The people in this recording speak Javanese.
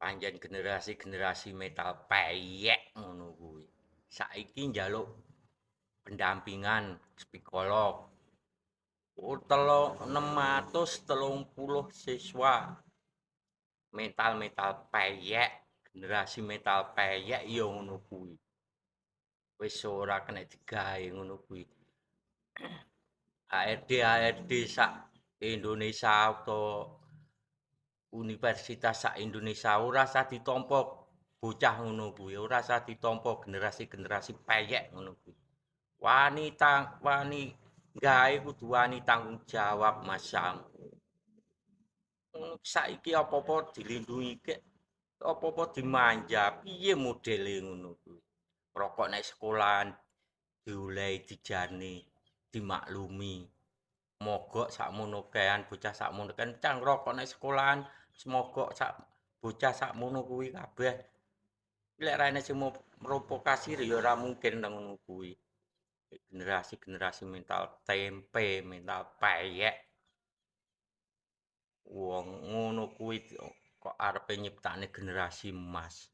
Panjen generasi-generasi metal peyek ngono kuwi. Saiki njaluk pendampingan psikolog. Oh, telo 630 siswa metal-metal peyek, generasi metal peyek ya ngono kuwi. Wis ora kena digawe ngono kuwi. HRD sak Indonesia atau universitas sak Indonesia ora usah ditampa bocah ngono kuwi, ora usah ditampa generasi-generasi peyek ngono kuwi. Wani tang wani gawe kudu wani tanggung jawab Mas Sam. Saiki apa-apa dilindungi kek apa-apa dimanja, piye modele ngono kuwi. Rokok nek sekolahan diolehi dijane, dimaklumi. Mogok sakmono kean bocah sakmono kan cang rokok nek sekolahan semogok sak bocah sakmono kuwi kabeh. Lek ra ana sing memprovokasi ya ora mungkin nang ngono kuwi. Generasi-generasi mental tempe, mental peyek. Wong ngono kuwi kok arepe nyiptakne generasi emas.